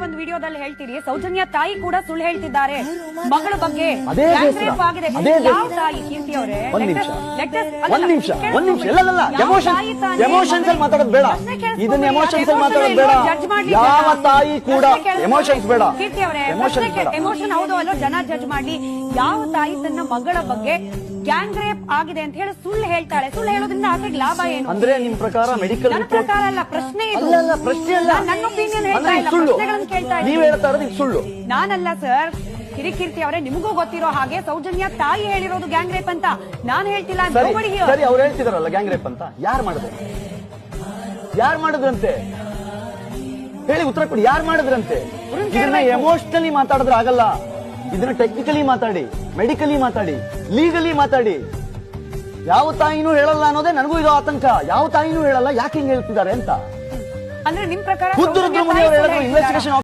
ಒಂದು ವಿಡಿಯೋದಲ್ಲಿ ಹೇಳ್ತೀರಿ ಸೌಜನ್ಯ ತಾಯಿ ಕೂಡ ಸುಳ್ಳು ಹೇಳ್ತಿದ್ದಾರೆ. ಮಗಳ ಬಗ್ಗೆ ಅದೇ ಆಗಿದೆ? ಅದೇ ಯಾವ ತಾಯಿ ಕೀರ್ತಿ ಅವರೇ? ಒಂದ್ ನಿಮಿಷ. us- let us- ಒಂದ್ ನಿಮಿಷ ಕೇಳಿಸ್ಕೊಳ್ಳಿ. ಒಂದ್ ನಿಮಿಷ. ಇಲ್ಲ ಯಾವ ಎಮೋಷನ್ ಎಮೋಷನ್ಸ್ ಅಲ್ಲಿ ಮಾತಾಡೋದು ಬೇಡ. ಪ್ರಶ್ನೆ ಕೇಳಿಸ್ಕೊಳ್ಳಿ. ಇದನ್ನ ಎಮೋಷನ್ಸ್ ಅಲ್ಲಿ ಮಾತಾಡೋದು ಬೇಡ. ಯಾವ ಜನ. ತಾಯಿ ಕೂಡ ಎಮೋಷನ್ಸ್ ಬೇಡ. ಕೀರ್ತಿ ಅವರೇ ಎಮೋಷನ್ಸ್ ಎಮೋಷನ್ ಹೌದು ಅಲ್ಲೋ? ಜನ ಜಡ್ಜ್ ಮಾಡಿ ಯಾವ ತಾಯಿ ತನ್ನ ಮಗಳ ಬಗ್ಗೆ ಗ್ಯಾಂಗ್ ರೇಪ್ ಆಗಿದೆ ಅಂತ ಹೇಳಿ ಸುಳ್ಳು ಹೇಳ್ತಾಳೆ. ಸುಳ್ಳು ಹೇಳೋದ್ರಿಂದ ಆಕೆಗೆ ಲಾಭ ಏನು? ಅಂದ್ರೆ ನಿಮ್ ಪ್ರಕಾರ ಮೆಡಿಕಲ್ ನನ್ನ ರಿಪೋರ್ಟ್ ಪ್ರಕಾರ ಅಲ್ಲ ಪ್ರಶ್ನೆ ಇದು. ಪ್ರಶ್ನೆ ಅಲ್ಲ. ನನ್ನ ಒಪಿನಿಯನ್ ಹೇಳ್ತಾ ಇಲ್ಲ. ಪ್ರಶ್ನೆಗಳನ್ನ ಕೇಳ್ತಾ ನೀವ್ ಹೇಳ್ತಾ ಇರೋದು ಇದು ಸುಳ್ಳು. ನಾನಲ್ಲ ಸರ್ ಕಿರಿಕೀರ್ತಿ ಅವರೇ ನಿಮಗೂ ಗೊತ್ತಿರೋ ಹಾಗೆ ಸೌಜನ್ಯ ತಾಯಿ ಹೇಳಿರೋದು ಗ್ಯಾಂಗ್ ರೇಪ್ ಅಂತ. ನಾನ್ ಹೇಳ್ತಿಲ್ಲ ಸರಿ nobody here. ಸರಿ ಅವ್ರು ಹೇಳ್ತಿದಾರಲ್ಲ ಗ್ಯಾಂಗ್ ರೇಪ್ ಅಂತ. ಯಾರು ಮಾಡಿದ್ರು? ಯಾರು ಮಾಡಿದ್ರಂತೆ? ಹೇಳಿ ಉತ್ತರ ಕೊಡಿ ಯಾರು ಮಾಡಿದ್ರಂತೆ? ಇದನ್ನ ಎಮೋಷನಲಿ ಮಾತಾಡಿದ್ರೆ ಆಗಲ್ಲ. ಇದನ್ನ ಟೆಕ್ನಿಕಲಿ ಮಾತಾಡಿ ಮೆಡಿಕಲಿ ಮಾತಾಡಿ ಲೀಗಲಿ ಮಾತಾಡಿ. ಯಾವ ತಾಯಿನೂ ಹೇಳಲ್ಲ ಅನ್ನೋದೇ ನನಗೂ ಇದು ಆತಂಕ. ಯಾವ ತಾಯಿನೂ ಹೇಳಲ್ಲ ಯಾಕೆ ಹಿಂಗ್ ಹೇಳ್ತಿದ್ದಾರೆ ಅಂತ. ಅಂದ್ರೆ ನಿಮ್ ಪ್ರಕಾರ ಖುದ್ದು ಸೌಜನ್ಯ ರುದ್ರಮುನಿ ಅವರು ಸುಳ್ಳು ಹೇಳಿದ್ರು ಹೇಳ್ತಿದ್ದಾರಾ? ಇನ್ವೆಸ್ಟಿಗೇಷನ್